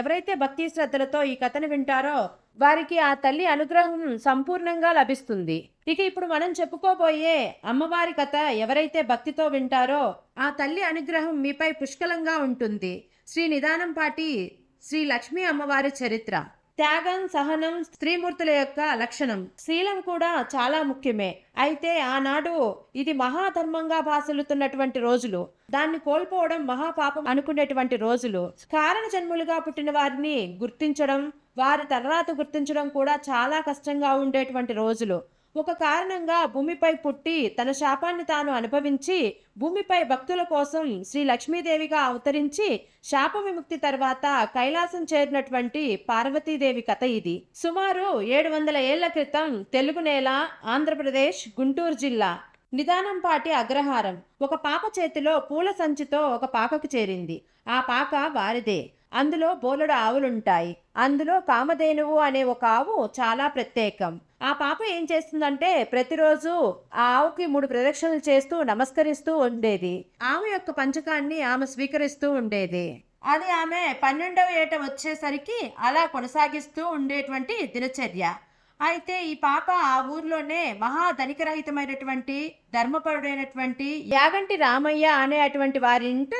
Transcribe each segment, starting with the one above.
ఎవరైతే భక్తి శ్రద్ధలతో ఈ కథను వింటారో వారికి ఆ తల్లి అనుగ్రహం సంపూర్ణంగా లభిస్తుంది. ఇక ఇప్పుడు మనం చెప్పుకోబోయే అమ్మవారి కథ ఎవరైతే భక్తితో వింటారో ఆ తల్లి అనుగ్రహం మీపై పుష్కలంగా ఉంటుంది. శ్రీ నిదానం పాటి శ్రీ లక్ష్మీ అమ్మవారి చరిత్ర. త్యాగం సహనం స్త్రీమూర్తుల యొక్క లక్షణం. శీలం కూడా చాలా ముఖ్యమే. అయితే ఆనాడు ఇది మహాధర్మంగా భాసలుతున్నటువంటి రోజులు. దాన్ని కోల్పోవడం మహాపాపం అనుకునేటువంటి రోజులు. కారణ జన్ములుగా పుట్టిన వారిని గుర్తించడం వారి తర్వాత గుర్తించడం కూడా చాలా కష్టంగా ఉండేటువంటి రోజులు. ఒక కారణంగా భూమిపై పుట్టి తన శాపాన్ని తాను అనుభవించి భూమిపై భక్తుల కోసం శ్రీ లక్ష్మీదేవిగా అవతరించి శాప విముక్తి తర్వాత కైలాసం చేరినటువంటి పార్వతీదేవి కథ ఇది. సుమారు ఏడు వందల ఏళ్ళ క్రితం తెలుగు నేల ఆంధ్రప్రదేశ్ గుంటూరు జిల్లా. నిదానంపాటి అగ్రహారం. ఒక పాప చేతిలో పూల సంచితో ఒక పాకకు చేరింది. ఆ పాక వారిదే. అందులో బోలెడు ఆవులుంటాయి. అందులో కామధేనువు అనే ఒక ఆవు చాలా ప్రత్యేకం. ఆ పాప ఏం చేస్తుందంటే ప్రతిరోజు ఆ ఆవుకి మూడు ప్రదక్షిణలు చేస్తూ నమస్కరిస్తూ ఉండేది. ఆవు యొక్క పంచకాన్ని ఆమె స్వీకరిస్తూ ఉండేది. అది ఆమె పన్నెండవ ఏట వచ్చేసరికి అలా కొనసాగిస్తూ ఉండేటువంటి దినచర్య. అయితే ఈ పాప ఆ ఊర్లోనే మహా ధనికరహితమైనటువంటి ధర్మపరుడైనటువంటి యాగంటి రామయ్య అనేటువంటి వారి ఇంట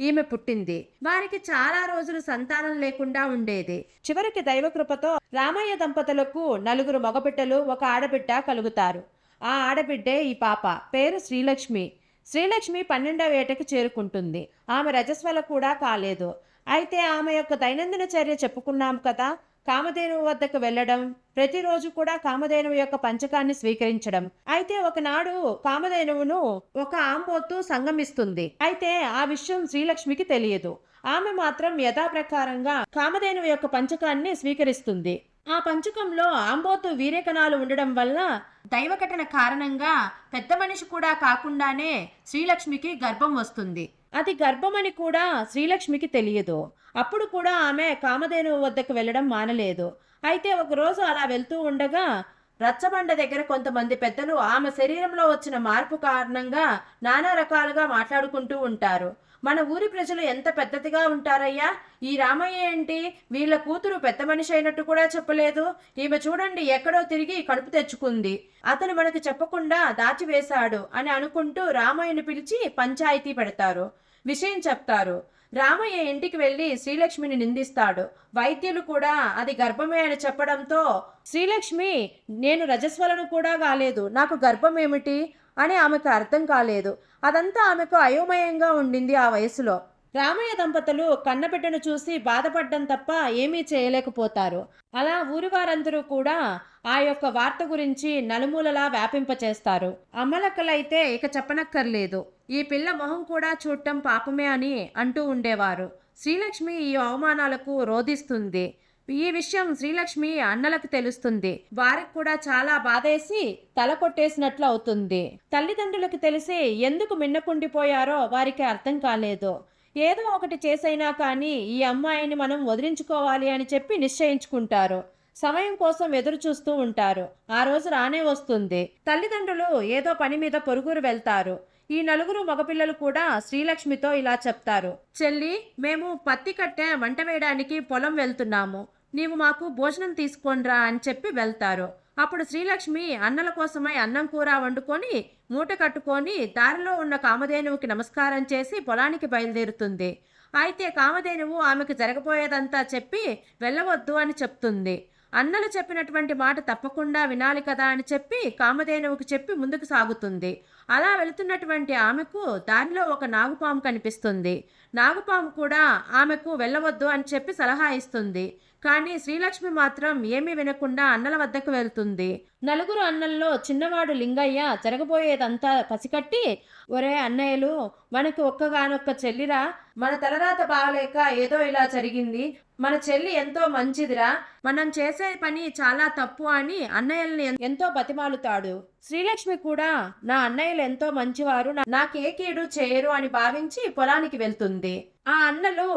ఈమె పుట్టింది. వారికి చాలా రోజులు సంతానం లేకుండా ఉండేది. చివరికి దైవకృపతో రామయ్య దంపతులకు నలుగురు మగబిడ్డలు ఒక ఆడబిడ్డ కలుగుతారు. ఆ ఆడబిడ్డే ఈ పాప. పేరు శ్రీలక్ష్మి. శ్రీలక్ష్మి పన్నెండవ ఏటకి చేరుకుంటుంది. ఆమె రజస్వల కూడా కాలేదు. అయితే ఆమె యొక్క దైనందిన చర్య చెప్పుకున్నాం కదా కామధేనువు వద్దకు వెళ్ళడం ప్రతిరోజు కూడా కామధేనువు యొక్క పంచకాన్ని స్వీకరించడం. అయితే ఒకనాడు కామధేనువును ఒక ఆంబోతు సంగమిస్తుంది. అయితే ఆ విషయం శ్రీలక్ష్మికి తెలియదు. ఆమె మాత్రం యథాప్రకారంగా కామధేనువు యొక్క పంచకాన్ని స్వీకరిస్తుంది. ఆ పంచకంలో ఆంబోతు వీరేకణాలు ఉండడం వల్ల దైవఘటన కారణంగా పెద్ద మనిషి కూడా కాకుండానే శ్రీలక్ష్మికి గర్భం వస్తుంది. అది గర్భమని కూడా శ్రీలక్ష్మికి తెలియదు. అప్పుడు కూడా ఆమె కామధేను వద్దకు వెళ్ళడం మానలేదు. అయితే ఒకరోజు అలా వెళ్తూ ఉండగా రచ్చబండ దగ్గర కొంతమంది పెద్దలు ఆమె శరీరంలో వచ్చిన మార్పు కారణంగా నానా రకాలుగా మాట్లాడుకుంటూ ఉంటారు. మన ఊరి ప్రజలు ఎంత పెద్దదిగా ఉంటారయ్యా? ఈ రామయ్య ఏంటి? వీళ్ళ కూతురు పెద్ద మనిషి అయినట్టు కూడా చెప్పలేదు. ఈమె చూడండి ఎక్కడో తిరిగి కడుపు తెచ్చుకుంది. అతను మనకు చెప్పకుండా దాచివేశాడు అని అనుకుంటూ రామయ్యను పిలిచి పంచాయతీ పెడతారు. విషయం చెప్తారు. రామయ్య ఇంటికి వెళ్ళి శ్రీలక్ష్మిని నిందిస్తాడు. వైద్యులు కూడా అది గర్భమే అని చెప్పడంతో శ్రీలక్ష్మి నేను రజస్వలను కూడా కాలేదు. నాకు గర్భం ఏమిటి? అని ఆమెకు అర్థం కాలేదు. అదంతా ఆమెకు అయోమయంగా ఉండింది ఆ వయసులో. రామయ్య దంపతులు కన్నబిడ్డను చూసి బాధపడ్డం తప్ప ఏమీ చేయలేకపోతారు. అలా ఊరి వారందరూ కూడా ఆ యొక్క వార్త గురించి నలుమూలలా వ్యాపింపచేస్తారు. అమలక్కలైతే ఇక చెప్పనక్కర్లేదు. ఈ పిల్ల మొహం కూడా చూడటం పాపమే అని అంటూ ఉండేవారు. శ్రీలక్ష్మి ఈ అవమానాలకు రోధిస్తుంది. ఈ విషయం శ్రీలక్ష్మి అన్నలకు తెలుస్తుంది. వారికి కూడా చాలా బాధేసి తల కొట్టేసినట్లు అవుతుంది. తల్లిదండ్రులకు తెలిసి ఎందుకు మిన్నకుండిపోయారో వారికి అర్థం కాలేదు. ఏదో ఒకటి చేసైనా కానీ ఈ అమ్మాయిని మనం వదిలించుకోవాలి అని చెప్పి నిశ్చయించుకుంటారు. సమయం కోసం ఎదురు చూస్తూ ఉంటారు. ఆ రోజు రానే వస్తుంది. తల్లిదండ్రులు ఏదో పని మీద పొరుగురు వెళ్తారు. ఈ నలుగురు మగపిల్లలు కూడా శ్రీలక్ష్మితో ఇలా చెప్తారు. చెల్లి మేము పత్తి కట్టె వంట వేయడానికి పొలం వెళ్తున్నాము. నీవు మాకు భోజనం తీసుకోండిరా అని చెప్పి వెళ్తారు. అప్పుడు శ్రీలక్ష్మి అన్నల కోసమై అన్నం కూర వండుకొని మూట కట్టుకొని దారిలో ఉన్న కామధేనువుకి నమస్కారం చేసి పొలానికి బయలుదేరుతుంది. అయితే కామధేనువు ఆమెకు జరగబోయేదంతా చెప్పి వెళ్ళవద్దు అని చెప్తుంది. అన్నలు చెప్పినటువంటి మాట తప్పకుండా వినాలి కదా అని చెప్పి కామధేనువుకి చెప్పి ముందుకు సాగుతుంది. అలా వెళుతున్నటువంటి ఆమెకు దారిలో ఒక నాగుపాము కనిపిస్తుంది. నాగుపాము కూడా ఆమెకు వెళ్ళవద్దు అని చెప్పి సలహా ఇస్తుంది. కానీ శ్రీలక్ష్మి మాత్రం ఏమీ వినకుండా అన్నల వద్దకు వెళ్తుంది. నలుగురు అన్నల్లో చిన్నవాడు లింగయ్య జరగబోయేదంతా పసికట్టి ఒరే అన్నయ్యలు మనకి ఒక్కగానొక్క చెల్లిరా మన తలరాత బాగలేక ఏదో ఇలా జరిగింది మన చెల్లి ఎంతో మంచిదిరా మనం చేసే పని చాలా తప్పు అని అన్నయ్యల్ని ఎంతో బతిమాలుతాడు. శ్రీలక్ష్మి కూడా నా అన్నయ్యలు ఎంతో మంచివారు నాకే కీడు చేయరు అని భావించి పొలానికి వెళ్తుంది. ఆ అన్నలు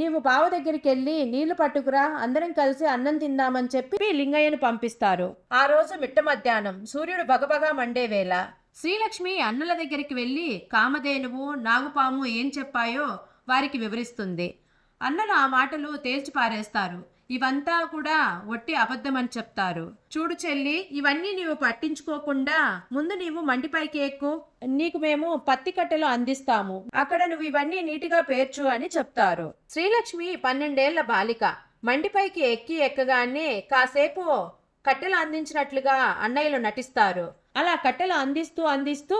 నీవు బావ దగ్గరికి వెళ్ళి నీళ్ళు పట్టుకురా అందరం కలిసి అన్నం తిందామని చెప్పి లింగయ్యను పంపిస్తారు. ఆ రోజు పిట్ట మధ్యాహ్నం సూర్యుడు బగబగా మండే వేళ. శ్రీలక్ష్మి అన్నల దగ్గరికి వెళ్ళి కామధేనువు నాగుపాము ఏం చెప్పాయో వారికి వివరిస్తుంది అన్నలు ఆ మాటలు తేల్చి పారేస్తారు. ఇవంతా కూడా ఒట్టి అబద్ధమని చెప్తారు. చూడు చెల్లి ఇవన్నీ నీవు పట్టించుకోకుండా ముందు నీవు మండిపైకి ఎక్కు. నీకు మేము పత్తి కట్టెలు అందిస్తాము. అక్కడ నువ్వు ఇవన్నీ నీటిగా పేర్చు అని చెప్తారు. శ్రీలక్ష్మి పన్నెండేళ్ళ బాలిక. మండిపైకి ఎక్కి ఎక్కగానే కాసేపు కట్టెలు అందించినట్లుగా అన్నయ్యలు నటిస్తారు. అలా కట్టెలు అందిస్తూ అందిస్తూ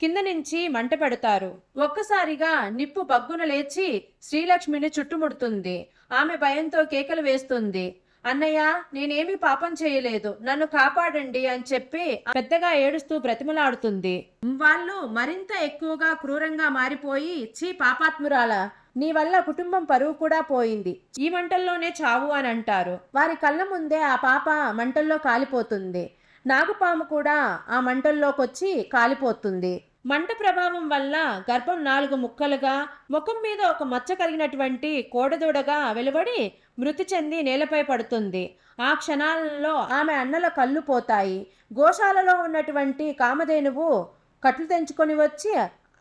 కింద నుంచి మంట పెడతారు. ఒక్కసారిగా నిప్పు బగ్గున లేచి శ్రీలక్ష్మిని చుట్టుముడుతుంది. ఆమె భయంతో కేకలు వేస్తుంది. అన్నయ్య నేనేమి పాపం చేయలేదు. నన్ను కాపాడండి అని చెప్పి పెద్దగా ఏడుస్తూ బ్రతిమలాడుతుంది. వాళ్ళు మరింత ఎక్కువగా క్రూరంగా మారిపోయి చీ పాపాత్మురాల నీ వల్ల కుటుంబం పరువు కూడా పోయింది. ఈ మంటల్లోనే చావు అని అంటారు. వారి కళ్ళ ముందే ఆ పాప మంటల్లో కాలిపోతుంది. నాగుపాము కూడా ఆ మంటల్లోకొచ్చి కాలిపోతుంది. మంట ప్రభావం వల్ల గర్భం నాలుగు ముక్కలుగా ముఖం మీద ఒక మచ్చ కలిగినటువంటి కోడదూడగా వెలువడి మృతి చెంది నేలపై పడుతుంది. ఆ క్షణాలలో ఆమె అన్నల కళ్ళు పోతాయి. గోశాలలో ఉన్నటువంటి కామధేనువు కట్లు తెంచుకొని వచ్చి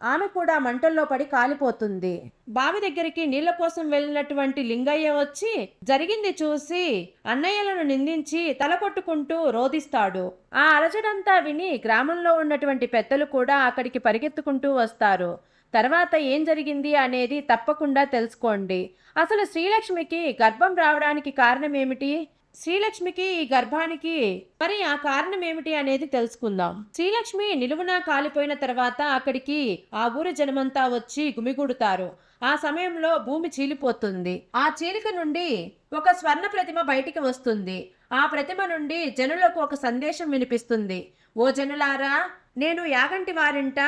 ఆమె కూడా మంటల్లో పడి కాలిపోతుంది. బావి దగ్గరికి నీళ్ళ కోసం వెళ్ళినటువంటి లింగయ్య వచ్చి జరిగింది చూసి అన్నయ్యలను నిందించి తల కొట్టుకుంటూ రోదిస్తాడు ఆ అలజడంతా విని గ్రామంలో ఉన్నటువంటి పెద్దలు కూడా అక్కడికి పరిగెత్తుకుంటూ వస్తారు. తర్వాత ఏం జరిగింది అనేది తప్పకుండా తెలుసుకోండి. అసలు శ్రీలక్ష్మికి గర్భం రావడానికి కారణం ఏమిటి? శ్రీలక్ష్మికి ఈ గర్భానికి మరి ఆ కారణం ఏమిటి అనేది తెలుసుకుందాం. శ్రీలక్ష్మి నిలువునా కాలిపోయిన తర్వాత అక్కడికి ఆ ఊరి జనమంతా వచ్చి గుమిగూడుతారు. ఆ సమయంలో భూమి చీలిపోతుంది. ఆ చీలిక నుండి ఒక స్వర్ణ ప్రతిమ బయటికి వస్తుంది. ఆ ప్రతిమ నుండి జనులకు ఒక సందేశం వినిపిస్తుంది. ఓ జనులారా నేను యాగంటి వారింట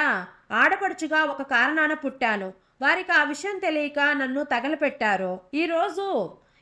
ఆడపడుచుగా ఒక కారణాన పుట్టాను. వారికి ఆ విషయం తెలియక నన్ను తగలపెట్టారు. ఈరోజు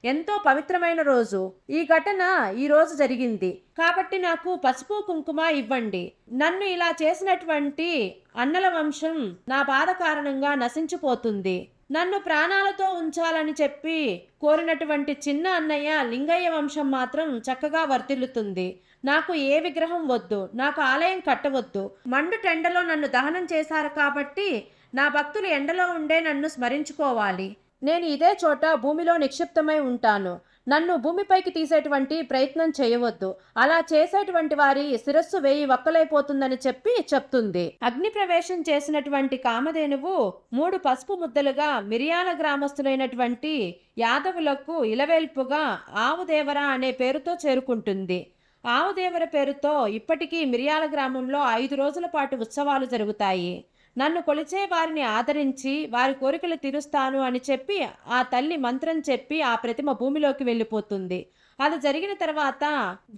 ఎంతో పవిత్రమైన రోజు. ఈ ఘటన ఈ రోజు జరిగింది. కాబట్టి నాకు పసుపు కుంకుమ ఇవ్వండి. నన్ను ఇలా చేసినటువంటి అన్నల వంశం నా బాధ కారణంగా నశించిపోతుంది. నన్ను ప్రాణాలతో ఉంచాలని చెప్పి కోరినటువంటి చిన్న అన్నయ్య లింగయ్య వంశం మాత్రం చక్కగా వర్తిల్లుతుంది నాకు ఏ విగ్రహం వద్దు. నాకు ఆలయం కట్టవద్దు. మండు టెండలో నన్ను దహనం చేశారు కాబట్టి నా భక్తులు ఎండలో ఉండే నన్ను స్మరించుకోవాలి. నేను ఇదే చోట భూమిలో నిక్షిప్తమై ఉంటాను. నన్ను భూమిపైకి తీసేటువంటి ప్రయత్నం చేయవద్దు. అలా చేసేటువంటి వారి శిరస్సు వేయి వక్కలైపోతుందని చెప్పి చెప్తుంది. అగ్ని ప్రవేశం చేసినటువంటి కామధేనువు మూడు పసుపు ముద్దలుగా మిరియాల గ్రామస్తులైనటువంటి యాదవులకు ఇలవేల్పుగా ఆవుదేవర అనే పేరుతో చేరుకుంటుంది. ఆవుదేవర పేరుతో ఇప్పటికీ మిరియాల గ్రామంలో ఐదు రోజుల పాటు ఉత్సవాలు జరుగుతాయి. నన్ను కొలిచే వారిని ఆదరించి వారి కోరికలు తీరుస్తాను అని చెప్పి ఆ తల్లి మంత్రం చెప్పి ఆ ప్రతిమ భూమిలోకి వెళ్ళిపోతుంది. అది జరిగిన తర్వాత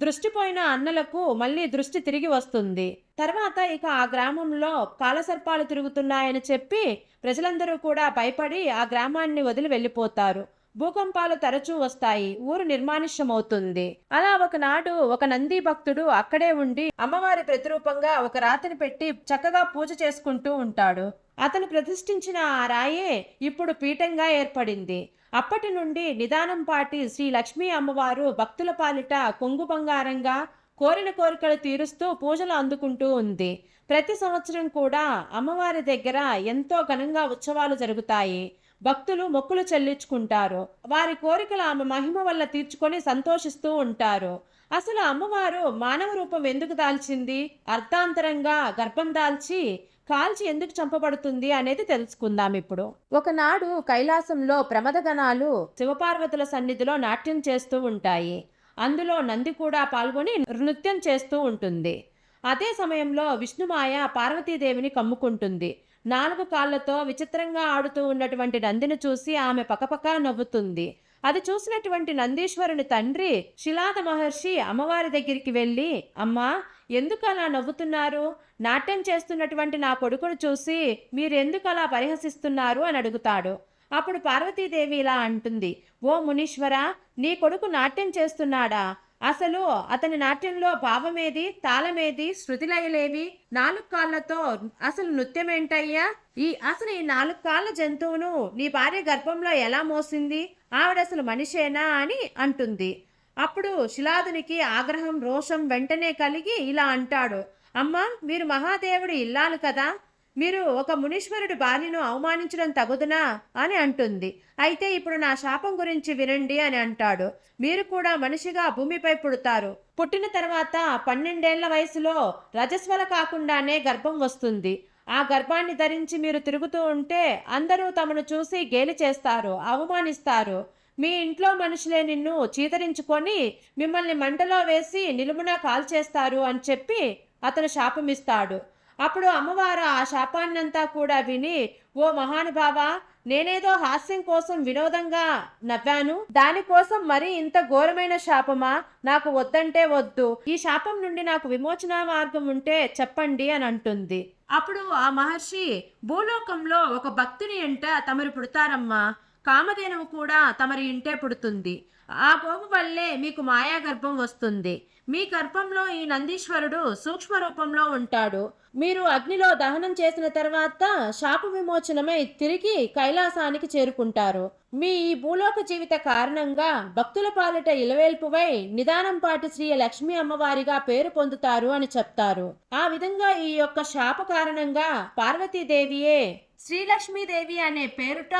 దృష్టిపోయిన అన్నలకు మళ్ళీ దృష్టి తిరిగి వస్తుంది. తర్వాత ఇక ఆ గ్రామంలో కాలసర్పాలు తిరుగుతున్నాయని చెప్పి ప్రజలందరూ కూడా భయపడి ఆ గ్రామాన్ని వదిలి వెళ్ళిపోతారు. భూకంపాలు తరచూ వస్తాయి ఊరు నిర్మానుష్యమవుతుంది. అలా ఒకనాడు ఒక నంది భక్తుడు అక్కడే ఉండి అమ్మవారి ప్రతిరూపంగా ఒక రాతిని పెట్టి చక్కగా పూజ చేసుకుంటూ ఉంటాడు. అతను ప్రతిష్ఠించిన ఆ రాయే ఇప్పుడు పీఠంగా ఏర్పడింది. అప్పటి నుండి నిదానం పాటి శ్రీ లక్ష్మీ అమ్మవారు భక్తుల పాలిట కొంగు బంగారంగా కోరిన కోరికలు తీరుస్తూ పూజలు అందుకుంటూ ఉంది. ప్రతి సంవత్సరం కూడా అమ్మవారి దగ్గర ఎంతో ఘనంగా ఉత్సవాలు జరుగుతాయి. భక్తులు మొక్కులు చెల్లించుకుంటారు. వారి కోరికలు ఆమె మహిమ వల్ల తీర్చుకొని సంతోషిస్తూ ఉంటారు. అసలు అమ్మవారు మానవ రూపం ఎందుకు దాల్చింది? అర్థాంతరంగా గర్భం దాల్చి కాల్చి ఎందుకు చంపబడుతుంది అనేది తెలుసుకుందాం ఇప్పుడు. ఒకనాడు కైలాసంలో ప్రమదగణాలు శివపార్వతుల సన్నిధిలో నాట్యం చేస్తూ ఉంటాయి. అందులో నంది కూడా పాల్గొని నృత్యం చేస్తూ ఉంటుంది. అదే సమయంలో విష్ణుమాయ పార్వతీదేవిని కమ్ముకుంటుంది. నాలుగు కాళ్ళతో విచిత్రంగా ఆడుతూ ఉన్నటువంటి నందిని చూసి ఆమె పకపకా నవ్వుతుంది. అది చూసినటువంటి నందీశ్వరుని తండ్రి శిలాద మహర్షి అమ్మవారి దగ్గరికి వెళ్ళి అమ్మా ఎందుకు అలా నవ్వుతున్నారు? నాట్యం చేస్తున్నటువంటి నా కొడుకును చూసి మీరెందుకు అలా పరిహసిస్తున్నారు? అని అడుగుతాడు. అప్పుడు పార్వతీదేవి ఇలా అంటుంది ఓ మునీశ్వర నీ కొడుకు నాట్యం చేస్తున్నాడా? అసలు అతని నాట్యంలో భావమేది తాళమేది శృతిలయలేవి? నాలుగు కాళ్ళతో అసలు నృత్యమేంటయ్యా? ఈ అసలు ఈ నాలుగు కాళ్ళ జంతువును నీ భార్య గర్భంలో ఎలా మోసింది? ఆవిడ అసలు మనిషేనా అని అంటుంది. అప్పుడు శిలాదునికి ఆగ్రహం రోషం వెంటనే కలిగి ఇలా అంటాడు. అమ్మా మీరు మహాదేవుడి ఇల్లాలు కదా? మీరు ఒక మునీశ్వరుడి భార్యను అవమానించడం తగుదునా? అని అంటుంది. అయితే ఇప్పుడు నా శాపం గురించి వినండి అని అంటాడు. మీరు కూడా మనిషిగా భూమిపై పుడతారు. పుట్టిన తర్వాత పన్నెండేళ్ళ వయసులో రజస్వల కాకుండానే గర్భం వస్తుంది. ఆ గర్భాన్ని ధరించి మీరు తిరుగుతూ ఉంటే అందరూ తమను చూసి గేలి చేస్తారు అవమానిస్తారు. మీ ఇంట్లో మనుషులే నిన్ను చీతరించుకొని మిమ్మల్ని మంటలో వేసి నిలుమున కాల్చేస్తారు అని చెప్పి అతను శాపమిస్తాడు. అప్పుడు అమ్మవారు ఆ శాపాన్నంతా కూడా విని ఓ మహానుభావ నేనేదో హాస్యం కోసం వినోదంగా నవ్వాను. దానికోసం మరి ఇంత ఘోరమైన శాపమా? నాకు వద్దంటే వద్దు. ఈ శాపం నుండి నాకు విమోచన మార్గం ఉంటే చెప్పండి అని అంటుంది. అప్పుడు ఆ మహర్షి భూలోకంలో ఒక భక్తుని ఎంట తమరు పుడతారమ్మా. కామధేనువు కూడా తమరి ఇంటే పుడుతుంది. ఆ పోపు వల్లే మీకు మాయా గర్భం వస్తుంది. మీ గర్భంలో ఈ నందీశ్వరుడు సూక్ష్మ రూపంలో ఉంటాడు. మీరు అగ్నిలో దహనం చేసిన తర్వాత శాప విమోచనమై తిరిగి కైలాసానికి చేరుకుంటారు. మీ ఈ భూలోక జీవిత కారణంగా భక్తుల పాలిట ఇలవేల్పువై నిదానం పాటి శ్రీ లక్ష్మీ అమ్మవారిగా పేరు పొందుతారు అని చెప్తారు. ఆ విధంగా ఈ యొక్క శాప కారణంగా పార్వతీదేవియే శ్రీలక్ష్మీదేవి అనే పేరుట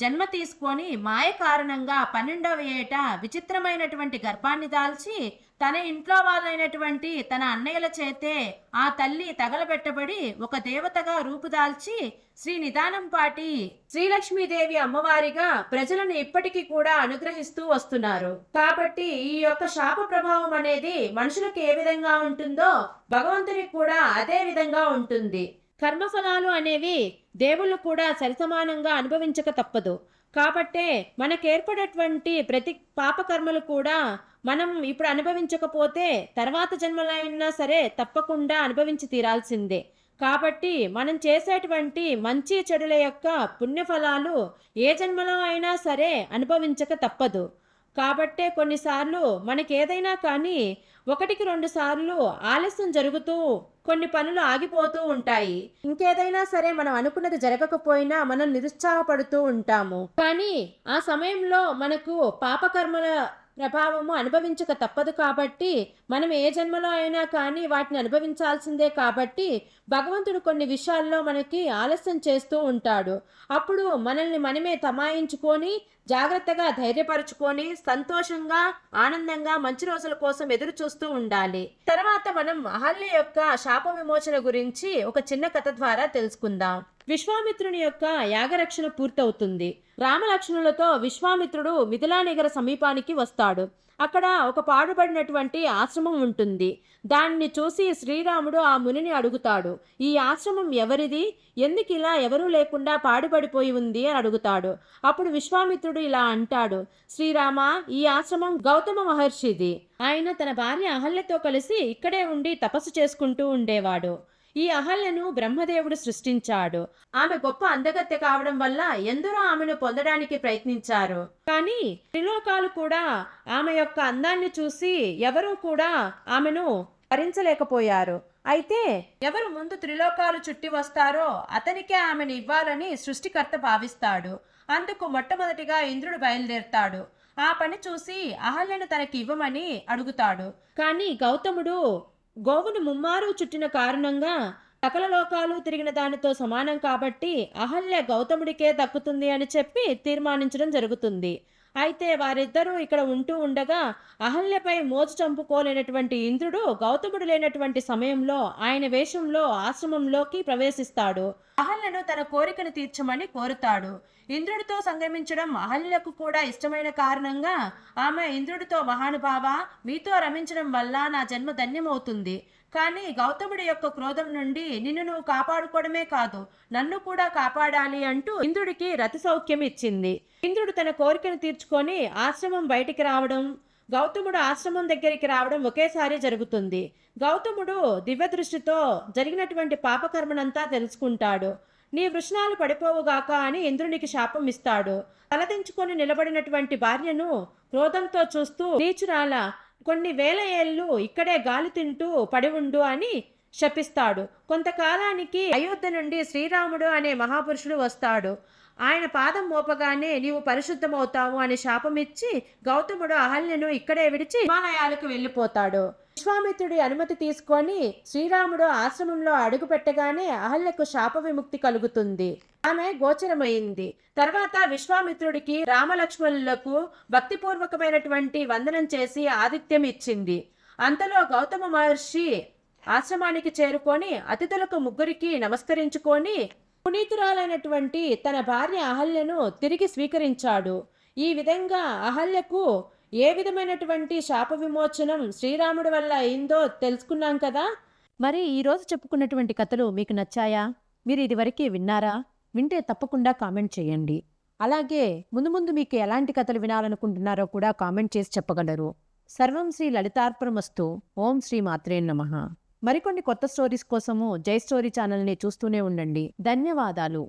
జన్మ తీసుకొని మాయ కారణంగా పన్నెండవ ఏట విచిత్రమైనటువంటి గర్భాన్ని దాల్చి తన ఇంట్లో వాళ్ళైనటువంటి తన అన్నయ్యల చేతే ఆ తల్లి తగలబెట్టబడి ఒక దేవతగా రూపుదాల్చి శ్రీ నిదానం పాటి శ్రీలక్ష్మీదేవి అమ్మవారిగా ప్రజలను ఇప్పటికీ కూడా అనుగ్రహిస్తూ వస్తున్నారు. కాబట్టి ఈ యొక్క శాప ప్రభావం అనేది మనుషులకు ఏ విధంగా ఉంటుందో భగవంతునికి కూడా అదే విధంగా ఉంటుంది. కర్మఫలాలు అనేవి దేవుళ్ళు కూడా సరిసమానంగా అనుభవించక తప్పదు. కాబట్టే మనకేర్పడేటువంటి ప్రతి పాపకర్మలు కూడా మనం ఇప్పుడు అనుభవించకపోతే తర్వాత జన్మలైనా సరే తప్పకుండా అనుభవించి తీరాల్సిందే. కాబట్టి మనం చేసేటువంటి మంచి చెడుల యొక్క పుణ్యఫలాలు ఏ జన్మలో అయినా సరే అనుభవించక తప్పదు. కాబట్టే కొన్నిసార్లు మనకేదైనా కానీ ఒకటికి రెండు సార్లు ఆలస్యం జరుగుతూ కొన్ని పనులు ఆగిపోతూ ఉంటాయి. ఇంకేదైనా సరే మనం అనుకున్నది జరగకపోయినా మనం నిరుత్సాహపడుతూ ఉంటాము. కానీ ఆ సమయంలో మనకు పాపకర్మల ప్రభావము అనుభవించక తప్పదు కాబట్టి మనం ఏ జన్మలో అయినా కానీ వాటిని అనుభవించాల్సిందే కాబట్టి భగవంతుడు కొన్ని విషయాల్లో మనకి ఆలస్యం చేస్తూ ఉంటాడు. అప్పుడు మనల్ని మనమే తమాయించుకొని జాగ్రత్తగా ధైర్యపరుచుకొని సంతోషంగా ఆనందంగా మంచి రోజుల కోసం ఎదురు చూస్తూ ఉండాలి. తర్వాత మనం అహల్య యొక్క శాప విమోచన గురించి ఒక చిన్న కథ ద్వారా తెలుసుకుందాం. విశ్వామిత్రుని యొక్క యాగరక్షణ పూర్తవుతుంది. రామలక్ష్మణులతో విశ్వామిత్రుడు మిథిలానగర సమీపానికి వస్తాడు. అక్కడ ఒక పాడుబడినటువంటి ఆశ్రమం ఉంటుంది. దాన్ని చూసి శ్రీరాముడు ఆ మునిని అడుగుతాడు. ఈ ఆశ్రమం ఎవరిది? ఎందుకు ఇలా ఎవరూ లేకుండా పాడుపడిపోయి ఉంది అని అడుగుతాడు. అప్పుడు విశ్వామిత్రుడు ఇలా అంటాడు శ్రీరామ ఈ ఆశ్రమం గౌతమ మహర్షిది. ఆయన తన భార్య అహల్యతో కలిసి ఇక్కడే ఉండి తపస్సు చేసుకుంటూ ఉండేవాడు. ఈ అహల్యను బ్రహ్మదేవుడు సృష్టించాడు. ఆమె గొప్ప అందగత్తె కావడం వల్ల ఎందరో ఆమెను పొందడానికి ప్రయత్నించారు. కానీ త్రిలోకాలు కూడా ఆమె యొక్క అందాన్ని చూసి ఎవరూ కూడా ఆమెను భరించలేకపోయారు. అయితే ఎవరు ముందు త్రిలోకాలు చుట్టి వస్తారో అతనికే ఆమెను ఇవ్వాలని సృష్టికర్త భావిస్తాడు. అందుకు మొట్టమొదటిగా ఇంద్రుడు బయలుదేరుతాడు. ఆ పని చూసి అహల్యను తనకి ఇవ్వమని అడుగుతాడు. కానీ గౌతముడు గోవును ముమ్మారు చుట్టిన కారణంగా సకల లోకాలు తిరిగిన దానితో సమానం కాబట్టి అహల్య గౌతముడికే దక్కుతుంది అని చెప్పి తీర్మానించడం జరుగుతుంది. అయితే వారిద్దరూ ఇక్కడ ఉంటూ ఉండగా అహల్యపై మోజు చంపుకోలేనటువంటి ఇంద్రుడు గౌతముడు లేనటువంటి సమయంలో ఆయన వేషంలో ఆశ్రమంలోకి ప్రవేశిస్తాడు. అహల్యను తన కోరికను తీర్చమని కోరుతాడు. ఇంద్రుడితో సంగమించడం అహల్యకు కూడా ఇష్టమైన కారణంగా ఆమె ఇంద్రుడితో మహానుభావ మీతో రమించడం వల్ల నా జన్మ ధన్యమవుతుంది. కానీ గౌతముడి యొక్క క్రోధం నుండి నిన్ను నువ్వు కాపాడుకోవడమే కాదు నన్ను కూడా కాపాడాలి అంటూ ఇంద్రుడికి రతి సౌఖ్యం ఇచ్చింది. ఇంద్రుడు తన కోరికను తీర్చుకొని ఆశ్రమం బయటికి రావడం గౌతముడు ఆశ్రమం దగ్గరికి రావడం ఒకేసారి జరుగుతుంది. గౌతముడు దివ్య దృష్టితో జరిగినటువంటి పాపకర్మనంతా తెలుసుకుంటాడు. నీ వృషణాలు పడిపోవుగాక అని ఇంద్రునికి శాపం ఇస్తాడు. తలదించుకొని నిలబడినటువంటి భార్యను క్రోధంతో చూస్తూ నీచురాల కొన్ని వేల ఏళ్ళు ఇక్కడే గాలి తింటూ పడి ఉండు అని శపిస్తాడు. కొంతకాలానికి అయోధ్య నుండి శ్రీరాముడు అనే మహాపురుషుడు వస్తాడు. ఆయన పాదం మోపగానే నీవు పరిశుద్ధమవుతావు అని శాపమిచ్చి గౌతముడు అహల్యను ఇక్కడే విడిచి హిమాలయాలకు వెళ్ళిపోతాడు. విశ్వామిత్రుడి అనుమతి తీసుకొని శ్రీరాముడు ఆశ్రమంలో అడుగు పెట్టగానే అహల్యకు శాప విముక్తి కలుగుతుంది. ఆమె గోచరమైంది. తర్వాత విశ్వామిత్రుడికి రామలక్ష్మణులకు భక్తిపూర్వకమైనటువంటి వందనం చేసి ఆతిథ్యం ఇచ్చింది. అంతలో గౌతమ మహర్షి ఆశ్రమానికి చేరుకొని అతిథులకు ముగ్గురికి నమస్కరించుకొని పునీతురాలైనటువంటి తన భార్య అహల్యను తిరిగి స్వీకరించాడు. ఈ విధంగా అహల్యకు ఏ విధమైనటువంటి శాప విమోచనం శ్రీరాముడి వల్ల అయిందో తెలుసుకున్నాం కదా? మరి ఈరోజు చెప్పుకున్నటువంటి కథలు మీకు నచ్చాయా? మీరు ఇదివరకే విన్నారా? వింటే తప్పకుండా కామెంట్ చేయండి. అలాగే ముందు ముందు మీకు ఎలాంటి కథలు వినాలనుకుంటున్నారో కూడా కామెంట్ చేసి చెప్పగలరు. సర్వం శ్రీ లలితార్పణమస్తు. ఓం శ్రీ మాత్రే నమః. మరికొన్ని కొత్త స్టోరీస్ కోసము జై స్టోరీ ఛానల్ని చూస్తూనే ఉండండి. ధన్యవాదాలు.